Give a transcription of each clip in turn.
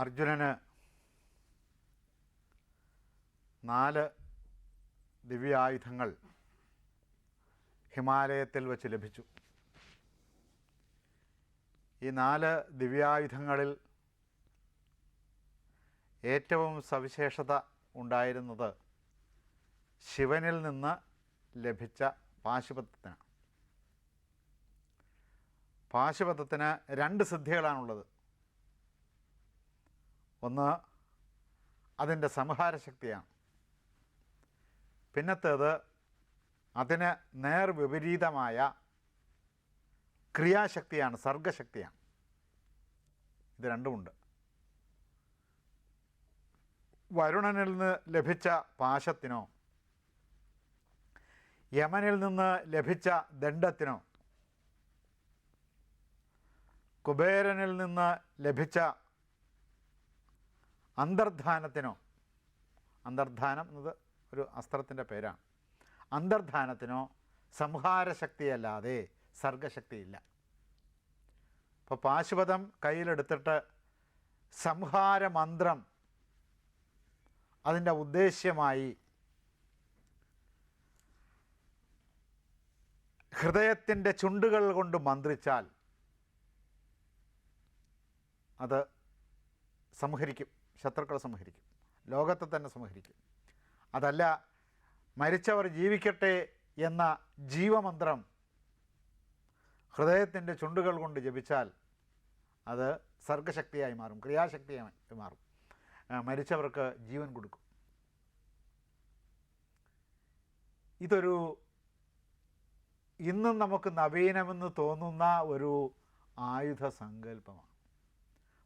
അർജുനന് നാല് ദിവ്യായുധങ്ങൾ ഹിമാലയത്തിൽ വച്ച് ലഭിച്ചു. ഈ നാല് ദിവ്യായുധങ്ങളിൽ ഏറ്റവും സവിശേഷത ഉണ്ടായിരുന്നത് ശിവനിൽ നിന്ന് ലഭിച്ച പാശുപത്യത്തിനാണ് പാശുപത്യത്തിന് രണ്ട് സിദ്ധികളാണുള്ളത്. ഒന്ന് അതിന്റെ സംഹാരശക്തിയാണ് പിന്നത്തേത് അതിന് നേർവിപരീതമായ ക്രിയാശക്തിയാണ് സർഗശക്തിയാണ്. ഇത് രണ്ടുമുണ്ട്. വരുണനിൽ നിന്ന് ലഭിച്ച പാശത്തിനോ യമനിൽ നിന്ന് ലഭിച്ച ദണ്ഡത്തിനോ കുബേരനിൽ നിന്ന് ലഭിച്ച അന്തർധാനത്തിനോ അന്തർധാനം എന്നത് ഒരു അസ്ത്രത്തിന്റെ പേരാണ്. അന്തർധാനത്തിനോ സംഹാരശക്തിയല്ലാതെ സർഗശക്തിയില്ല. ഇപ്പോൾ പാശുപതം കയ്യിലെടുത്തിട്ട് സംഹാരമന്ത്രം അതിന്റെ ഉദ്ദേശ്യമായി ഹൃദയത്തിന്റെ ചുണ്ടുകൾ കൊണ്ട് മന്ത്രിച്ചാൽ അത് സംഹരിക്കും. ശത്രുക്കളെ സംഹരിക്കും. ലോകത്തെ തന്നെ സംഹരിക്കും. അതല്ല മരിച്ചവർ ജീവിക്കട്ടെ എന്ന ജീവമന്ത്രം ഹൃദയത്തിന്റെ ചുണ്ടുകൾ കൊണ്ട് ജപിച്ചാൽ അത് സർഗശക്തിയായി മാറും ക്രിയാശക്തിയായി മാറും. മരിച്ചവർക്ക് ജീവൻ കൊടുക്കും. ഇതൊരു ഇന്നും നമുക്ക് നവീനമെന്ന് തോന്നുന്ന ഒരു ആയുധ സങ്കല്പമാണ്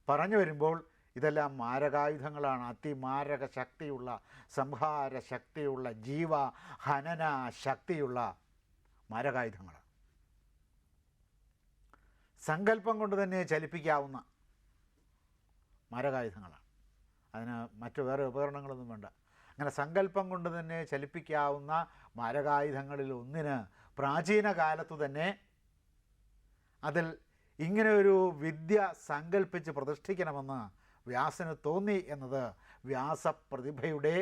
പറഞ്ഞു വരുമ്പോൾ ഇതെല്ലാം മാരകായുധങ്ങളാണ്. അതിമാരക ശക്തിയുള്ള സംഹാര ശക്തിയുള്ള ജീവ ഹനന ശക്തിയുള്ള മാരകായുധങ്ങളാണ് സങ്കല്പം കൊണ്ട് തന്നെ ചലിപ്പിക്കാവുന്ന മാരകായുധങ്ങളാണ് അതിന് മറ്റു വേറെ ഉപകരണങ്ങളൊന്നും വേണ്ട. അങ്ങനെ സങ്കല്പം കൊണ്ട് തന്നെ ചലിപ്പിക്കാവുന്ന മാരകായുധങ്ങളിൽ ഒന്നിന് പ്രാചീന കാലത്തു തന്നെ അതിൽ ഇങ്ങനെ ഒരു വിദ്യ സങ്കല്പിച്ച് പ്രതിഷ്ഠിക്കണമെന്ന് വ്യാസന് തോന്നി എന്നത് വ്യാസപ്രതിഭയുടെ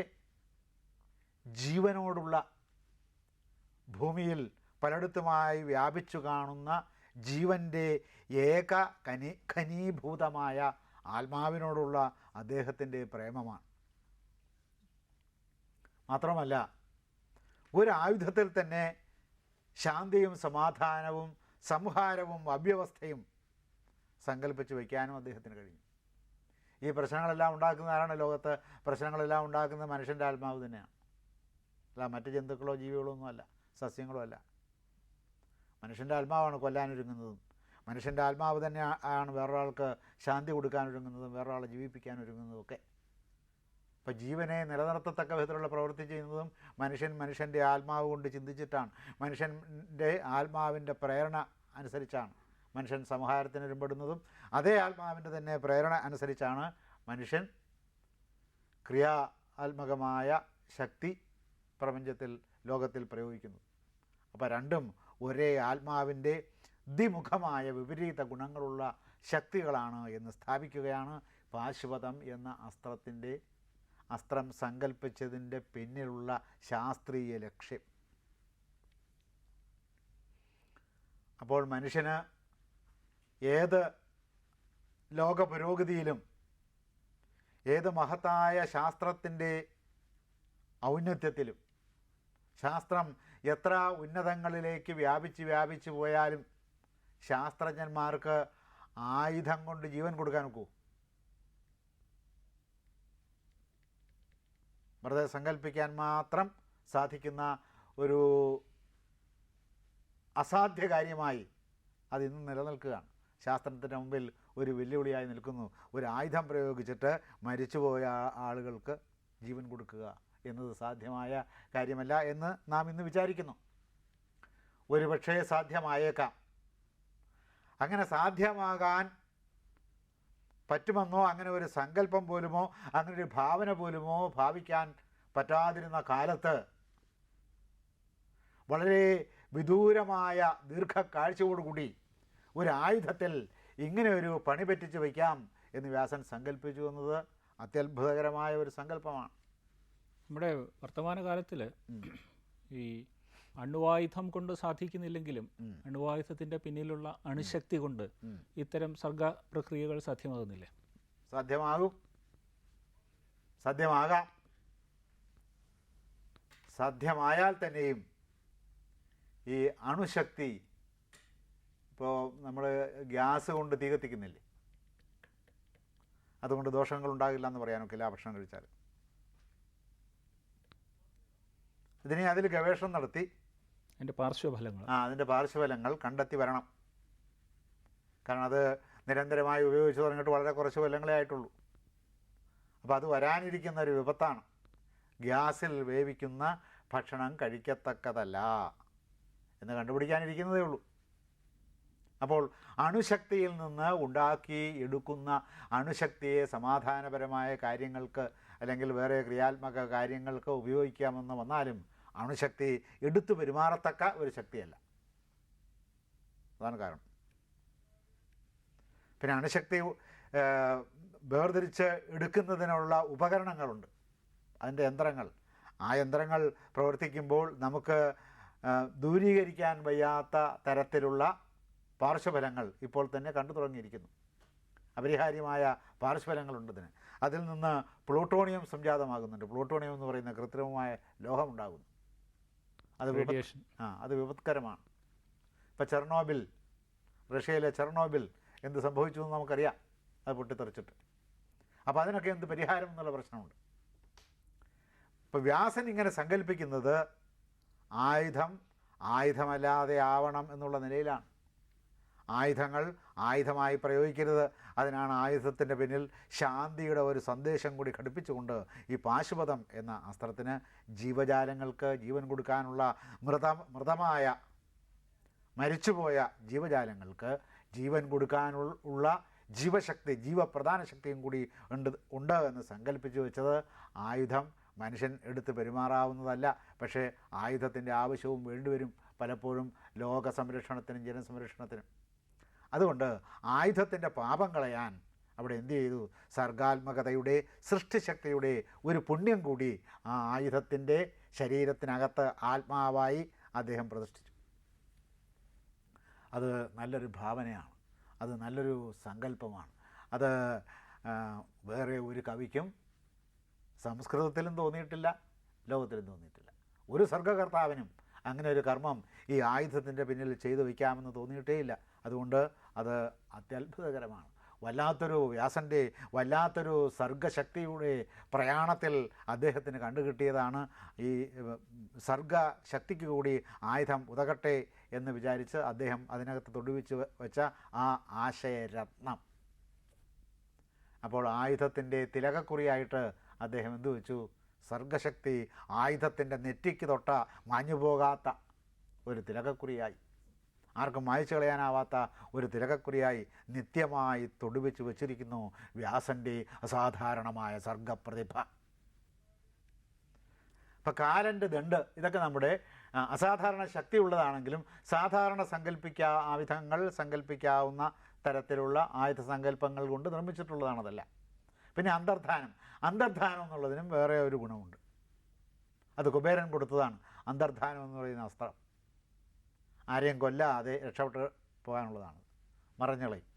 ജീവനോടുള്ള ഭൂമിയിൽ പലയിടത്തുമായി വ്യാപിച്ചു കാണുന്ന ജീവന്റെ ഏക കനി ഖനീഭൂതമായ ആത്മാവിനോടുള്ള അദ്ദേഹത്തിന്റെ പ്രേമമാണ്. മാത്രമല്ല ഒരു ആയുധത്തിൽ തന്നെ ശാന്തിയും സമാധാനവും സംഹാരവും അവ്യവസ്ഥയും സങ്കല്പിച്ച് വയ്ക്കാനും അദ്ദേഹത്തിന് കഴിഞ്ഞു. ഈ പ്രശ്നങ്ങളെല്ലാം ഉണ്ടാക്കുന്ന ആരാണ് ലോകത്ത് പ്രശ്നങ്ങളെല്ലാം ഉണ്ടാക്കുന്നത് മനുഷ്യന്റെ ആത്മാവ് തന്നെയാണ്. അല്ല മറ്റ് ജന്തുക്കളോ ജീവികളോ ഒന്നുമല്ല സസ്യങ്ങളോ അല്ല. മനുഷ്യന്റെ ആത്മാവാണ് കൊല്ലാനൊരുങ്ങുന്നതും മനുഷ്യന്റെ ആത്മാവ് തന്നെ ആണ് വേറൊരാൾക്ക് ശാന്തി കൊടുക്കാനൊരുങ്ങുന്നതും വേറൊരാളെ ജീവിപ്പിക്കാനൊരുങ്ങുന്നതും ഒക്കെ. അപ്പോൾ ജീവനെ നിലനിർത്തത്തക്ക വിധത്തിലുള്ള പ്രവൃത്തി ചെയ്യുന്നതും മനുഷ്യൻ മനുഷ്യന്റെ ആത്മാവ് കൊണ്ട് ചിന്തിച്ചിട്ടാണ്. മനുഷ്യന്റെ ആത്മാവിന്റെ പ്രേരണ അനുസരിച്ചാണ്. മനുഷ്യൻ സംഹാരത്തിന് ഒരുമ്പെടുന്നതും അതേ ആത്മാവിന്റെ തന്നെ പ്രേരണ അനുസരിച്ചാണ് മനുഷ്യൻ ക്രിയാത്മകമായ ശക്തി പ്രപഞ്ചത്തിൽ ലോകത്തിൽ പ്രയോഗിക്കുന്നത്. അപ്പോൾ രണ്ടും ഒരേ ആത്മാവിന്റെ ദ്വിമുഖമായ വിപരീത ഗുണങ്ങളുള്ള ശക്തികളാണ് എന്ന് സ്ഥാപിക്കുകയാണ് പാശുപതം എന്ന അസ്ത്രത്തിന്റെ അസ്ത്രം സങ്കല്പിച്ചതിന്റെ പിന്നിലുള്ള ശാസ്ത്രീയ ലക്ഷ്യം. അപ്പോൾ മനുഷ്യന് ഏത് ലോക പുരോഗതിയിലും ഏത് മഹത്തായ ശാസ്ത്രത്തിന്റെ ഔന്നത്യത്തിലും ശാസ്ത്രം എത്ര ഉന്നതങ്ങളിലേക്ക് വ്യാപിച്ച് വ്യാപിച്ച് പോയാലും ശാസ്ത്രജ്ഞന്മാർക്ക് ആയുധം കൊണ്ട് ജീവൻ കൊടുക്കാൻ നോക്കൂ വെറുതെ സങ്കല്പിക്കാൻ മാത്രം സാധിക്കുന്ന ഒരു അസാധ്യ കാര്യമായി അത് നിലനിൽക്കുകയാണ്. ശാസ്ത്രത്തിന്റെ മുമ്പിൽ ഒരു വെല്ലുവിളിയായി നിൽക്കുന്നു. ഒരു ആയുധം പ്രയോഗിച്ചിട്ട് മരിച്ചുപോയ ആളുകൾക്ക് ജീവൻ കൊടുക്കുക എന്നത് സാധ്യമായ കാര്യമല്ല എന്ന് നാം ഇന്ന് വിചാരിക്കുന്നു. ഒരുപക്ഷേ സാധ്യമായേക്കാം. അങ്ങനെ സാധ്യമാകാൻ പറ്റുമെന്നോ അങ്ങനെ ഒരു സങ്കല്പം പോലുമോ അങ്ങനെ ഒരു ഭാവന പോലുമോ ഭാവിക്കാൻ പറ്റാതിരുന്ന കാലത്ത് വളരെ വിദൂരമായ ദീർഘക്കാഴ്ചയോടുകൂടി ഒരു ആയുധത്തിൽ ഇങ്ങനെ ഒരു പണി പറ്റിച്ച് വയ്ക്കാം എന്ന് വ്യാസൻ സങ്കല്പിച്ചു എന്നത് അത്യത്ഭുതകരമായ ഒരു സങ്കല്പമാണ്. നമ്മുടെ വർത്തമാനകാലത്തിൽ ഈ അണുവായുധം കൊണ്ട് സാധിക്കുന്നില്ലെങ്കിലും. അണുവായുധത്തിന്റെ പിന്നിലുള്ള അണുശക്തി കൊണ്ട് ഇത്തരം സർഗ പ്രക്രിയകൾ സാധ്യമാകുന്നില്ലേ? സാധ്യമാകും. സാധ്യമാകാം. സാധ്യമായാൽ തന്നെയും ഈ അണുശക്തി ഇപ്പോൾ നമ്മൾ ഗ്യാസ് കൊണ്ട് തീ കത്തിക്കുന്നില്ലേ? അതുകൊണ്ട് ദോഷങ്ങൾ ഉണ്ടാകില്ല എന്ന് പറയാനൊക്കില്ല ഭക്ഷണം കഴിച്ചാൽ ഇതിനെ അതിൽ ഗവേഷണം നടത്തി. അതിന്റെ പാർശ്വഫലങ്ങൾ ആ അതിന്റെ പാർശ്വഫലങ്ങൾ കണ്ടെത്തി വരണം. കാരണം അത് നിരന്തരമായി ഉപയോഗിച്ച് തുടങ്ങിയിട്ട് വളരെ കുറച്ച് കൊല്ലങ്ങളേ ആയിട്ടുള്ളൂ. അപ്പോൾ അത് വരാനിരിക്കുന്ന ഒരു വിപത്താണ്. ഗ്യാസിൽ വേവിക്കുന്ന ഭക്ഷണം കഴിക്കത്തക്കതല്ല. എന്ന് കണ്ടുപിടിക്കാനിരിക്കുന്നതേ ഉള്ളൂ. അപ്പോൾ അണുശക്തിയിൽ നിന്ന് ഉണ്ടാക്കി എടുക്കുന്ന അണുശക്തിയെ സമാധാനപരമായ കാര്യങ്ങൾക്ക് അല്ലെങ്കിൽ വേറെ ക്രിയാത്മക കാര്യങ്ങൾക്ക് ഉപയോഗിക്കാമെന്ന് വന്നാലും അണുശക്തി എടുത്തു പെരുമാറത്തക്ക ഒരു ശക്തിയല്ല. അതാണ് കാരണം. പിന്നെ അണുശക്തി വേർതിരിച്ച് എടുക്കുന്നതിനുള്ള ഉപകരണങ്ങളുണ്ട്. അതിന്റെ യന്ത്രങ്ങൾ. ആ യന്ത്രങ്ങൾ പ്രവർത്തിക്കുമ്പോൾ നമുക്ക് ദൂരീകരിക്കാൻ വയ്യാത്ത തരത്തിലുള്ള പാർശ്വഫലങ്ങൾ ഇപ്പോൾ തന്നെ കണ്ടു തുടങ്ങിയിരിക്കുന്നു. അപരിഹാര്യമായ പാർശ്വഫലങ്ങളുണ്ട് ഇതിന് അതിൽ നിന്ന് പ്ലൂട്ടോണിയം സംജാതമാകുന്നുണ്ട്. പ്ലൂട്ടോണിയം എന്ന് പറയുന്ന കൃത്രിമമായ ലോഹമുണ്ടാകുന്നു. അത് റേഡിയേഷൻ ആ അത് വിപത്കരമാണ്. ഇപ്പോൾ ചെർണോബിൽ റഷ്യയിലെ ചെർണോബിൽ എന്ത് സംഭവിച്ചു എന്ന് നമുക്കറിയാം. അത് പൊട്ടിത്തെറിച്ചിട്ട്. അപ്പോൾ അതിനൊക്കെ എന്ത് പരിഹാരം എന്നുള്ള പ്രശ്നമുണ്ട്. ഇപ്പോൾ വ്യാസൻ ഇങ്ങനെ സങ്കല്പിക്കുന്നത് ആയുധം ആയുധമല്ലാതെ ആവണം എന്നുള്ള നിലയിലാണ്. ആയുധങ്ങൾ ആയുധമായി പ്രയോഗിക്കരുത്. അതിനാണ് ആയുധത്തിന്റെ പിന്നിൽ ശാന്തിയുടെ ഒരു സന്ദേശം കൂടി ഘടിപ്പിച്ചുകൊണ്ട് ഈ പാശുപതം എന്ന അസ്ത്രത്തിന് ജീവജാലങ്ങൾക്ക് ജീവൻ കൊടുക്കാനുള്ള മൃത മൃതമായ മരിച്ചുപോയ ജീവജാലങ്ങൾക്ക് ജീവൻ കൊടുക്കാനുള്ള ജീവശക്തി ജീവപ്രധാന ശക്തിയും കൂടി ഉണ്ട് ഉണ്ട് എന്ന് സങ്കല്പിച്ചു വെച്ചത് ആയുധം മനുഷ്യൻ എടുത്ത് പെരുമാറാവുന്നതല്ല. പക്ഷേ ആയുധത്തിന്റെ ആവശ്യവും വേണ്ടിവരും പലപ്പോഴും ലോക സംരക്ഷണത്തിനും ജനസംരക്ഷണത്തിനും. അതുകൊണ്ട് ആയുധത്തിന്റെ പാപം കളയാൻ അവിടെ എന്തു ചെയ്തു? സർഗാത്മകതയുടെ സൃഷ്ടിശക്തിയുടെ ഒരു പുണ്യം കൂടി ആ ആയുധത്തിന്റെ ശരീരത്തിനകത്ത് ആത്മാവായി അദ്ദേഹം പ്രതിഷ്ഠിച്ചു. അത് നല്ലൊരു ഭാവനയാണ്. അത് നല്ലൊരു സങ്കല്പമാണ്. അത് വേറെ ഒരു കവിക്കും സംസ്കൃതത്തിലും തോന്നിയിട്ടില്ല ലോകത്തിലും തോന്നിയിട്ടില്ല. ഒരു സർഗകർത്താവിനും അങ്ങനെ ഒരു കർമ്മം ഈ ആയുധത്തിന്റെ പിന്നിൽ ചെയ്തു വയ്ക്കാമെന്ന് തോന്നിയിട്ടേയില്ല. അതുകൊണ്ട് അത് അത്യത്ഭുതകരമാണ്. വല്ലാത്തൊരു വ്യാസന്റെ വല്ലാത്തൊരു സർഗശക്തിയുടെ പ്രയാണത്തിൽ അദ്ദേഹത്തിന് കണ്ടുകിട്ടിയതാണ് ഈ സർഗശക്തിക്ക് കൂടി ആയുധം ഉതകട്ടെ എന്ന് വിചാരിച്ച് അദ്ദേഹം അതിനകത്ത് തൊടുവിച്ച് വെച്ച ആ ആശയരത്നം. അപ്പോൾ ആയുധത്തിന്റെ തിലകക്കുറിയായിട്ട് അദ്ദേഹം എന്തു വെച്ചു? സർഗശക്തി ആയുധത്തിന്റെ നെറ്റിക്ക് തൊട്ട മാഞ്ഞുപോകാത്ത ഒരു തിലകക്കുറിയായി. ആർക്കും മായ്ച്ചു കളയാനാവാത്ത ഒരു തിലകക്കുറിയായി നിത്യമായി തൊടുവെച്ച് വച്ചിരിക്കുന്നു വ്യാസന്റെ അസാധാരണമായ സർഗപ്രതിഭ. ഇപ്പം കാലന്റെ ദണ്ട് ഇതൊക്കെ നമ്മുടെ അസാധാരണ അസാധാരണ ശക്തിയുള്ളതാണെങ്കിലും സാധാരണ സങ്കല്പിക്കാ ആയുധങ്ങൾ സങ്കല്പിക്കാവുന്ന തരത്തിലുള്ള ആയുധ സങ്കല്പങ്ങൾ കൊണ്ട് നിർമ്മിച്ചിട്ടുള്ളതാണതല്ല പിന്നെ അന്തർധാനം അന്തർധാനം എന്നുള്ളതിനും വേറെ ഒരു ഗുണമുണ്ട്. അത് കുബേരൻ കൊടുത്തതാണ് അന്തർധാനം എന്ന് പറയുന്ന അസ്ത്രം. ആരെയും കൊല്ലാതെ രക്ഷപ്പെട്ട് പോകാനുള്ളതാണ്. മറഞ്ഞളയും.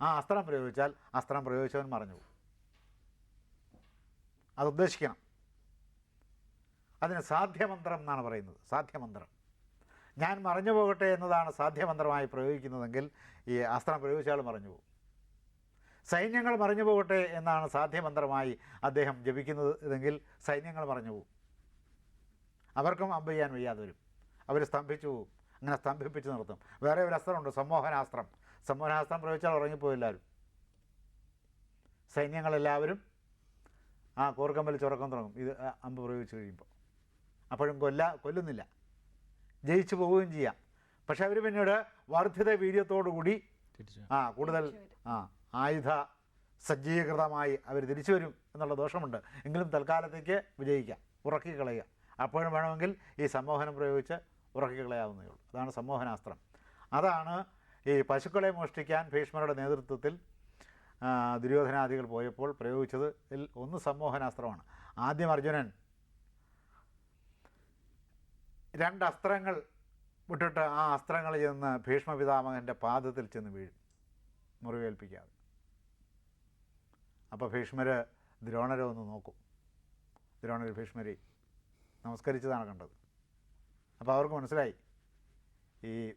ആ അസ്ത്രം പ്രയോഗിച്ചാൽ അസ്ത്രം പ്രയോഗിച്ചവൻ മറഞ്ഞു പോകും. അത് ഉദ്ദേശിക്കണം. അതിന് സാധ്യമന്ത്രം എന്നാണ് പറയുന്നത്. സാധ്യമന്ത്രം. ഞാൻ മറഞ്ഞു പോകട്ടെ എന്നതാണ് സാധ്യമന്ത്രമായി പ്രയോഗിക്കുന്നതെങ്കിൽ ഈ അസ്ത്രം പ്രയോഗിച്ചാൽ മറഞ്ഞു പോകും. സൈന്യങ്ങൾ മറഞ്ഞു പോകട്ടെ എന്നാണ് സാധ്യമന്ത്രമായി അദ്ദേഹം ജപിക്കുന്നത് ഇതെങ്കിൽ സൈന്യങ്ങൾ മറഞ്ഞു പോകും. അവർക്കും അമ്പ് ചെയ്യാൻ വയ്യാതെ വരും. അവർ സ്തംഭിച്ചു പോകും. അങ്ങനെ സ്തംഭിപ്പിച്ച് നിർത്തും. വേറെ ഒരു അസ്ത്രമുണ്ട് സമ്മോഹനാസ്ത്രം സമ്മോഹനാസ്ത്രം പ്രയോഗിച്ചാൽ ഉറങ്ങിപ്പോയി എല്ലാവരും സൈന്യങ്ങളെല്ലാവരും ആ കൂർക്കമ്പൽ ചുറക്കം തുടങ്ങും. ഇത് അമ്പ് പ്രയോഗിച്ച് കഴിയുമ്പോൾ അപ്പോഴും കൊല്ല കൊല്ലുന്നില്ല. ജയിച്ചു പോവുകയും ചെയ്യാം. പക്ഷെ അവർ പിന്നീട് വർദ്ധിത വീര്യത്തോടു കൂടി ആ കൂടുതൽ ആ ആയുധ സജ്ജീകൃതമായി അവർ തിരിച്ചു വരും എന്നുള്ള ദോഷമുണ്ട്. എങ്കിലും തൽക്കാലത്തേക്ക് വിജയിക്കാം ഉറക്കി കളയുക അപ്പോഴും വേണമെങ്കിൽ ഈ സമ്മോഹനം പ്രയോഗിച്ച് ഉറക്കി കളയാവുന്നേ ഉള്ളൂ അതാണ് സമ്മോഹനാസ്ത്രം അതാണ് ഈ പശുക്കളെ മോഷ്ടിക്കാൻ ഭീഷ്മരുടെ നേതൃത്വത്തിൽ ദുര്യോധനാദികൾ പോയപ്പോൾ പ്രയോഗിച്ചത് ഒന്ന് സമ്മോഹനാസ്ത്രമാണ് ആദ്യം അർജുനൻ രണ്ട് അസ്ത്രങ്ങൾ വിട്ടിട്ട് ആ അസ്ത്രങ്ങൾ ചെന്ന് ഭീഷ്മ പിതാമകന്റെ പാദത്തിൽ ചെന്ന് വീഴും മുറിവേൽപ്പിക്കാതെ. അപ്പോൾ ഭീഷ്മർ ദ്രോണരെ ഒന്ന് നോക്കും. ദ്രോണർ ഭീഷ്മരി നമസ്കരിച്ചതാണ് കണ്ടത്. അപ്പോൾ അവർക്ക് മനസ്സിലായി. ഈ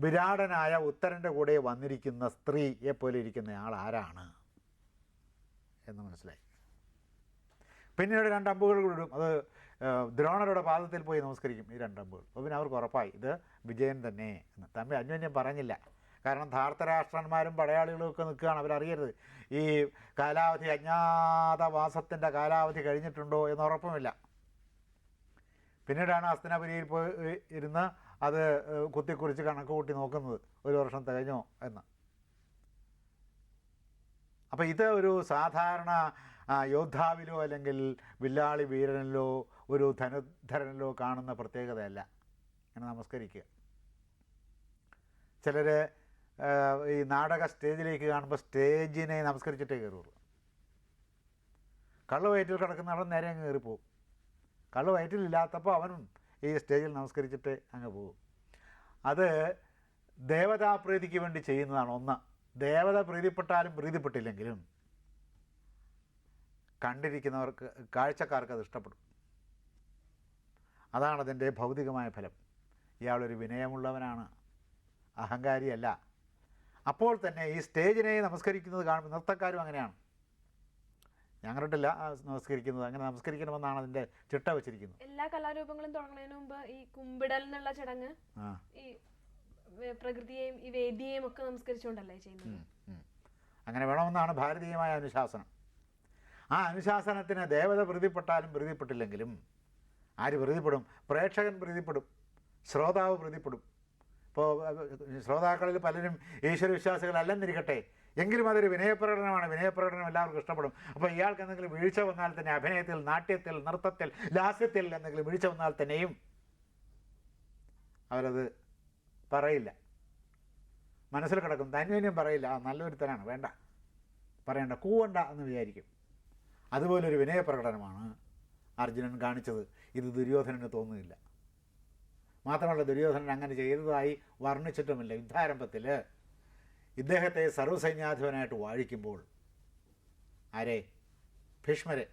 വിരാടനായ ഉത്തരന്റെ കൂടെ വന്നിരിക്കുന്ന സ്ത്രീയെ പോലെ ഇരിക്കുന്ന ആൾ ആരാണ് എന്ന് മനസ്സിലായി. പിന്നീട് രണ്ട് അമ്പുകൾ ഇടും. അത് ദ്രോണരുടെ പാദത്തിൽ പോയി നമസ്കരിക്കും. ഈ രണ്ടമ്പുകൾ അപ്പോൾ പിന്നെ അവർക്ക് ഉറപ്പായി ഇത് വിജയൻ തന്നെ എന്ന്. തമ്മിൽ അന്യോന്യം പറഞ്ഞില്ല. കാരണം ധാർത്തരാഷ്ട്രന്മാരും പടയാളികളും ഒക്കെ നിൽക്കുകയാണ്. അവരറിയരുത്. ഈ കാലാവധി അജ്ഞാതവാസത്തിന്റെ കാലാവധി കഴിഞ്ഞിട്ടുണ്ടോ എന്ന് ഉറപ്പുമില്ല. പിന്നീടാണ് അസ്തനാപുരിയിൽ പോയി ഇരുന്ന് അത് കുത്തിക്കുറിച്ച് കണക്ക് കൂട്ടി നോക്കുന്നത്. ഒരു വർഷം തികഞ്ഞോ എന്ന്. അപ്പോൾ ഇത് ഒരു സാധാരണ യോദ്ധാവിലോ അല്ലെങ്കിൽ വില്ലാളി വീരനിലോ ഒരു ധനുധരനിലോ കാണുന്ന പ്രത്യേകതയല്ല. ഇങ്ങനെ നമസ്കരിക്കുക. ചിലർ ഈ നാടക സ്റ്റേജിലേക്ക് കാണുമ്പോൾ സ്റ്റേജിനെ നമസ്കരിച്ചിട്ടേ കയറുള്ളൂ. കള്ളുവയറ്റിൽ കിടക്കുന്നവിടെ നേരെ അങ്ങ് കയറിപ്പോവും. കള്ള് വയറ്റിലില്ലാത്തപ്പോൾ അവനും ഈ സ്റ്റേജിൽ നമസ്കരിച്ചിട്ട് അങ്ങ് പോകും. അത് ദേവതാപ്രീതിക്ക് വേണ്ടി ചെയ്യുന്നതാണ് ഒന്ന്. ദേവത പ്രീതിപ്പെട്ടാലും പ്രീതിപ്പെട്ടില്ലെങ്കിലും കണ്ടിരിക്കുന്നവർക്ക് കാഴ്ചക്കാർക്ക് അത് ഇഷ്ടപ്പെടും. അതാണ് അതിന്റെ ഭൗതികമായ ഫലം. ഇയാളൊരു വിനയമുള്ളവനാണ് അഹങ്കാരിയല്ല. അപ്പോൾ തന്നെ ഈ സ്റ്റേജിനെ നമസ്കരിക്കുന്നത് കാണുമ്പോൾ നൃത്തക്കാരും അങ്ങനെയാണ്. ഞാൻ കണ്ടിട്ടില്ല നമസ്കരിക്കുന്നത്. അങ്ങനെ നമസ്കരിക്കണമെന്നാണ് അതിന്റെ ചിട്ട വെച്ചിരിക്കുന്നത്. എല്ലാ കലാരൂപങ്ങളും തുടങ്ങുന്നതിന് മുമ്പ് ഈ കുമ്പിടൽ എന്നുള്ള ചടങ്ങ് ഈ പ്രകൃതിയെയും ഈ വേദിയെയും ഒക്കെ നമസ്കരിച്ചുകൊണ്ടല്ലേ ചെയ്യുന്നത്. അങ്ങനെ വേണമെന്നാണ് ഭാരതീയമായ അനുശാസനം. ആ അനുശാസനത്തിന് ദേവത പ്രീതിപ്പെട്ടാലും പ്രീതിപ്പെട്ടില്ലെങ്കിലും ആര് പ്രീതിപ്പെടും? പ്രേക്ഷകൻ പ്രീതിപ്പെടും. ശ്രോതാവ് പ്രീതിപ്പെടും. ഇപ്പോൾ ശ്രോതാക്കളിൽ പലരും ഈശ്വരവിശ്വാസികളല്ലെന്നിരിക്കട്ടെ. എങ്കിലും അതൊരു വിനയപ്രകടനമാണ്. വിനയപ്രകടനം എല്ലാവർക്കും ഇഷ്ടപ്പെടും. അപ്പോൾ ഇയാൾക്ക് എന്തെങ്കിലും വീഴ്ച വന്നാൽ തന്നെ അഭിനയത്തിൽ നാട്യത്തിൽ നൃത്തത്തിൽ ലാസ്യത്തിൽ എന്തെങ്കിലും വീഴ്ച വന്നാൽ തന്നെയും അവരത് പറയില്ല. മനസ്സിൽ കിടക്കും. തന്വേന്യം പറയില്ല. ആ നല്ലൊരുത്തനാണ്. വേണ്ട. പറയണ്ട. കൂവണ്ട എന്ന് വിചാരിക്കും. അതുപോലൊരു വിനയപ്രകടനമാണ് അർജുനൻ കാണിച്ചത്. ഇത് ദുര്യോധനന് തോന്നുന്നില്ല. മാത്രമല്ല ദുര്യോധനൻ അങ്ങനെ ചെയ്തതായി വർണിച്ചിട്ടുമില്ല. യുദ്ധാരംഭത്തിൽ ഇദ്ദേഹത്തെ സർവസൈന്യാധിപനായിട്ട് വാഴിക്കുമ്പോൾ ആരെ? ഭീഷ്മരെ.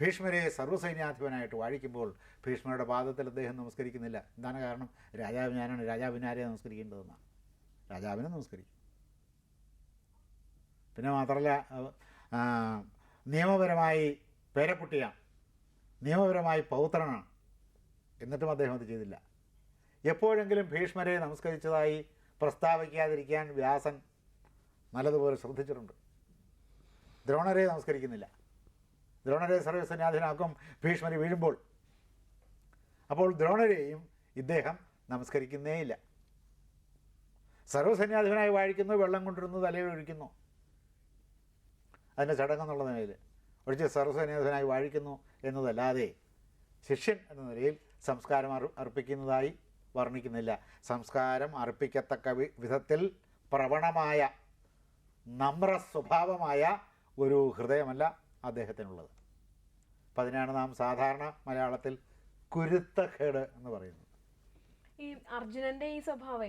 ഭീഷ്മരെ സർവസൈന്യാധിപനായിട്ട് വാഴിക്കുമ്പോൾ ഭീഷ്മരുടെ പാദത്തിൽ അദ്ദേഹം നമസ്കരിക്കുന്നില്ല. എന്താണ് കാരണം? രാജാവ് ഞാനാണ്. രാജാവിനാരെ നമസ്കരിക്കേണ്ടതെന്നാണ് രാജാവിനെ നമസ്കരിക്കും. പിന്നെ മാത്രമല്ല നിയമപരമായി പേരക്കുട്ടിയാണ്. നിയമപരമായി പൗത്രനാണ്. എന്നിട്ടും അദ്ദേഹം അത് ചെയ്തില്ല. എപ്പോഴെങ്കിലും ഭീഷ്മരെ നമസ്കരിച്ചതായി പ്രസ്താവിക്കാതിരിക്കാൻ വ്യാസൻ നല്ലതുപോലെ ശ്രദ്ധിച്ചിട്ടുണ്ട്. ദ്രോണരെ നമസ്കരിക്കുന്നില്ല. ദ്രോണരെ സർവസന്യാധിനാക്കും ഭീഷ്മര് വീഴുമ്പോൾ. അപ്പോൾ ദ്രോണരെയും ഇദ്ദേഹം നമസ്കരിക്കുന്നേയില്ല സർവസന്യാസിനായി വാഴിക്കുന്നു വെള്ളം കൊണ്ടിരുന്നു തലയിൽ ഒഴിക്കുന്നു. അതിന്റെ ചടങ്ങെന്നുള്ള നിലയിൽ ഒഴിച്ച് സർവസന്യാസിനായി വാഴിക്കുന്നു എന്നതല്ലാതെ ശിഷ്യൻ എന്ന നിലയിൽ സംസ്കാരം അർ അർപ്പിക്കുന്നതായി വർണിക്കുന്നില്ല. സംസ്കാരം അർപ്പിക്കത്തക്ക വിധത്തിൽ പ്രവണമായ നമ്ര സ്വഭാവമായ ഒരു ഹൃദയമല്ല അദ്ദേഹത്തിനുള്ളത്. അപ്പം അതിനാണ് നാം സാധാരണ മലയാളത്തിൽ കുരുത്തക്കേട് എന്ന് പറയുന്നത്. ഈ അർജുനന്റെ ഈ സ്വഭാവേ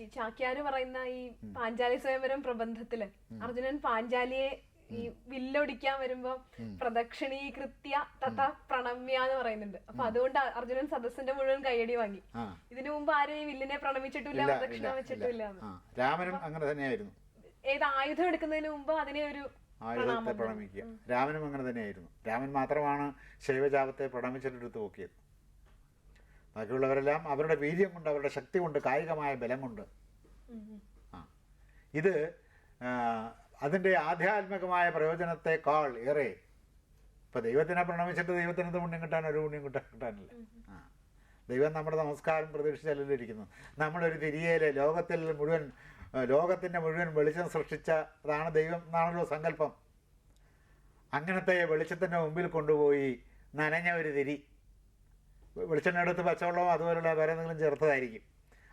ഈ ചാക്യാര് പറയുന്ന ഈ പാഞ്ചാലി സ്വയംവരം പ്രബന്ധത്തിൽ അർജുനൻ പാഞ്ചാലിയെ ഈ വില്ലൊടിക്കാൻ വരുമ്പോ പ്രദക്ഷിണീകൃത്യ തഥ പ്രണമ്യ എന്ന് പറയുന്നുണ്ട്. അപ്പൊ അതുകൊണ്ട് അർജുനൻ സദസ്സിന്റെ മുഴുവൻ കൈയടി വാങ്ങി. ഇതിനു മുമ്പ് ആരും ഈ വില്ലിനെ പ്രണമിച്ചിട്ടില്ല പ്രദക്ഷിണ വെച്ചിട്ടില്ല രാമനും അങ്ങനെ തന്നെയായിരുന്നു. ഏത് ആയുധം എടുക്കുന്നതിന് മുമ്പ് അതിനെ ഒരു ആയുധത്തെ പ്രണമിക്കുക. രാമനും അങ്ങനെ തന്നെയായിരുന്നു. രാമൻ മാത്രമാണ് ശൈവജാപത്തെ പ്രണമിച്ചിട്ടെടുത്ത് നോക്കിയത്. ബാക്കിയുള്ളവരെല്ലാം അവരുടെ വീര്യം കൊണ്ട് അവരുടെ ശക്തി കൊണ്ട് കായികമായ ബലം കൊണ്ട്. ആ. ഇത് അതിന്റെ ആധ്യാത്മികമായ പ്രയോജനത്തെക്കാൾ ഏറെ. ഇപ്പൊ ദൈവത്തിനെ പ്രണമിച്ചിട്ട് ദൈവത്തിന് എന്ത് പുണ്യം കിട്ടാൻ ഒരു പുണ്യം കിട്ടാൻ കിട്ടാനില്ല. ദൈവം നമ്മുടെ നമസ്കാരം പ്രതീക്ഷിച്ചല്ലല്ലോ ഇരിക്കുന്നു. നമ്മളൊരു തിരിയേൽ ലോകത്തിൽ മുഴുവൻ ലോകത്തിന്റെ മുഴുവൻ വെളിച്ചം സൃഷ്ടിച്ച അതാണ് ദൈവം എന്നാണല്ലോ സങ്കല്പം. അങ്ങനത്തെ വെളിച്ചത്തിന്റെ മുമ്പിൽ കൊണ്ടുപോയി നനഞ്ഞ ഒരു തിരി. വെളിച്ചെണ്ണ എടുത്ത് പച്ചവെള്ളവും അതുപോലുള്ള വേറെ എന്തെങ്കിലും ചേർത്തതായിരിക്കും.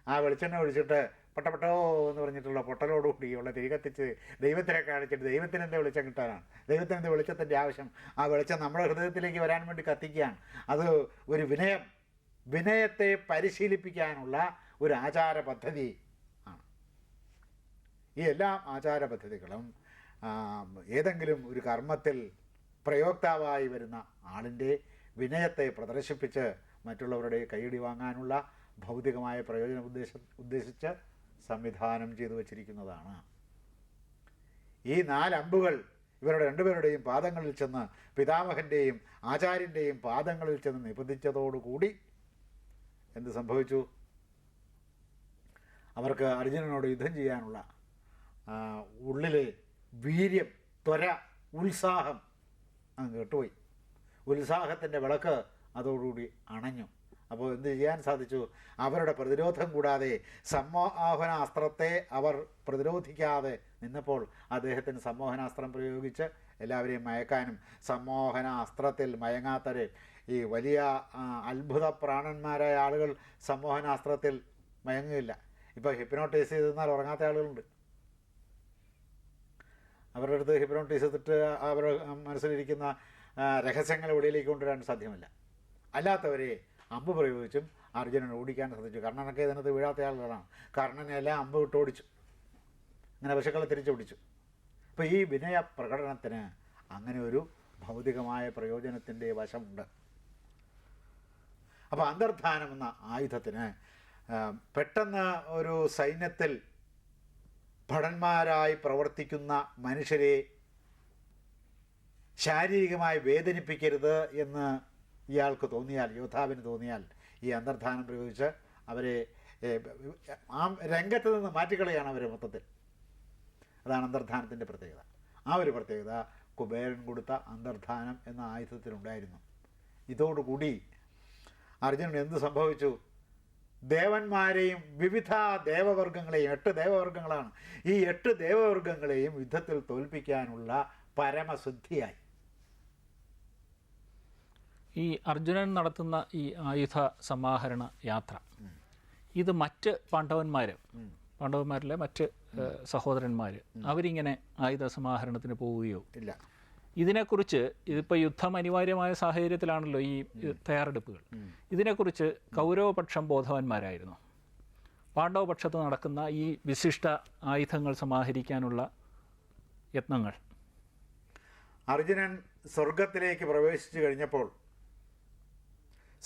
ആ വെളിച്ചെണ്ണ ഒഴിച്ചിട്ട് പൊട്ടപ്പെട്ടോ എന്ന് പറഞ്ഞിട്ടുള്ള പൊട്ടലോടുകൂടി ഉള്ള തിരി കത്തിച്ച് ദൈവത്തിനെ കാണിച്ചിട്ട് ദൈവത്തിന് എന്താ വെളിച്ചം കിട്ടാനാണ്? ദൈവത്തിന് എന്താ വെളിച്ചത്തിന്റെ ആവശ്യം? ആ വെളിച്ചം നമ്മുടെ ഹൃദയത്തിലേക്ക് വരാൻ വേണ്ടി കത്തിക്കുകയാണ്. അത് ഒരു വിനയം വിനയത്തെ പരിശീലിപ്പിക്കാനുള്ള ഒരു ആചാര പദ്ധതി ആണ്. ഈ എല്ലാ ആചാര പദ്ധതികളും ഏതെങ്കിലും ഒരു കർമ്മത്തിൽ പ്രയോക്താവായി വരുന്ന ആളിന്റെ വിനയത്തെ പ്രദർശിപ്പിച്ച് മറ്റുള്ളവരുടെ കൈയടി വാങ്ങാനുള്ള ഭൗതികമായ പ്രയോജനം ഉദ്ദേശ ഉദ്ദേശിച്ച് സംവിധാനം ചെയ്തു വച്ചിരിക്കുന്നതാണ്. ഈ നാലമ്പുകൾ ഇവരുടെ രണ്ടുപേരുടെയും പാദങ്ങളിൽ ചെന്ന് പിതാമഹന്റെയും ആചാര്യന്റെയും പാദങ്ങളിൽ ചെന്ന് നിബന്ധിച്ചതോടുകൂടി എന്ത് സംഭവിച്ചു? അവർക്ക് അർജുനനോട് യുദ്ധം ചെയ്യാനുള്ള ഉള്ളിലെ വീര്യം ത്വര ഉത്സാഹം അങ്ങ് കേട്ടുപോയി. ഉത്സാഹത്തിന്റെ വിളക്ക് അതോടുകൂടി അണഞ്ഞു. അപ്പോൾ എന്ത് ചെയ്യാൻ സാധിച്ചു? അവരുടെ പ്രതിരോധം കൂടാതെ സമ്മോഹനാസ്ത്രത്തെ അവർ പ്രതിരോധിക്കാതെ നിന്നപ്പോൾ അദ്ദേഹത്തിന് സമ്മോഹനാസ്ത്രം പ്രയോഗിച്ച് എല്ലാവരെയും മയക്കാനും സമ്മോഹനാസ്ത്രത്തിൽ മയങ്ങാത്തവരെ ഈ വലിയ അത്ഭുത പ്രാണന്മാരായ ആളുകൾ സമ്മോഹനാസ്ത്രത്തിൽ മയങ്ങുകയില്ല. ഇപ്പോൾ ഹിപ്നോട്ടൈസ് ചെയ്തെന്നാൽ ഉറങ്ങാത്ത ആളുകളുണ്ട്. അവരുടെ അടുത്ത് ഹിപ്നോട്ടൈസ് ചെയ്തിട്ട് അവരുടെ മനസ്സിലിരിക്കുന്ന രഹസ്യങ്ങളെ വെളിയിലേക്ക് കൊണ്ടുവരാൻ സാധ്യമല്ല. അല്ലാത്തവരെ അമ്പ് പ്രയോഗിച്ചും അർജുനൻ ഓടിക്കാൻ സാധിച്ചു കർണനൊക്കെ ഇതിനകത്ത് വീഴാത്ത ആളുകളാണ് കർണനെ എല്ലാം അമ്പ് വിട്ട് ഓടിച്ചു. അങ്ങനെ പശുക്കളെ തിരിച്ചു പിടിച്ചു അപ്പോൾ ഈ വിനയ പ്രകടനത്തിന് അങ്ങനെ ഒരു ഭൗതികമായ പ്രയോജനത്തിന്റെ വശമുണ്ട്. അപ്പോൾ അന്തർധാനം എന്ന ആയുധത്തിന് പെട്ടെന്ന് ഒരു സൈന്യത്തിൽ ഭടന്മാരായി പ്രവർത്തിക്കുന്ന മനുഷ്യരെ ശാരീരികമായി വേദനിപ്പിക്കരുത് എന്ന് ഇയാൾക്ക് തോന്നിയാൽ യോദ്ധാവിന് തോന്നിയാൽ ഈ അന്തർധാനം പ്രയോഗിച്ച് അവരെ ആ രംഗത്ത് നിന്ന് മാറ്റിക്കളയാണ് അവരെ മൊത്തത്തിൽ. അതാണ് അന്തർധാനത്തിന്റെ പ്രത്യേകത. ആ ഒരു പ്രത്യേകത കുബേരൻ കൊടുത്ത അന്തർധാനം എന്ന ആയുധത്തിനുണ്ടായിരുന്നു ഇതോടുകൂടി അർജുനൻ എന്ത് സംഭവിച്ചു? ദേവന്മാരെയും വിവിധ ദേവവർഗങ്ങളെയും എട്ട് ദേവവർഗങ്ങളാണ് ഈ എട്ട് ദേവവർഗങ്ങളെയും യുദ്ധത്തിൽ തോൽപ്പിക്കാനുള്ള പരമസിദ്ധിയായി. ഈ അർജുനൻ നടത്തുന്ന ഈ ആയുധ സമാഹരണ യാത്ര. ഇത് മറ്റ് പാണ്ഡവന്മാർ പാണ്ഡവന്മാരിലെ മറ്റ് സഹോദരന്മാർ അവരിങ്ങനെ ആയുധ സമാഹരണത്തിന് പോവുകയോ? ഇല്ല. ഇതിനെക്കുറിച്ച് ഇതിപ്പോൾ യുദ്ധം അനിവാര്യമായ സാഹചര്യത്തിലാണല്ലോ ഈ തയ്യാറെടുപ്പുകൾ. ഇതിനെക്കുറിച്ച് കൗരവപക്ഷം ബോധവാന്മാരായിരുന്നു. പാണ്ഡവപക്ഷത്ത് നടക്കുന്ന ഈ വിശിഷ്ട ആയുധങ്ങൾ സമാഹരിക്കാനുള്ള യത്നങ്ങൾ. അർജുനൻ സ്വർഗത്തിലേക്ക് പ്രവേശിച്ചു കഴിഞ്ഞപ്പോൾ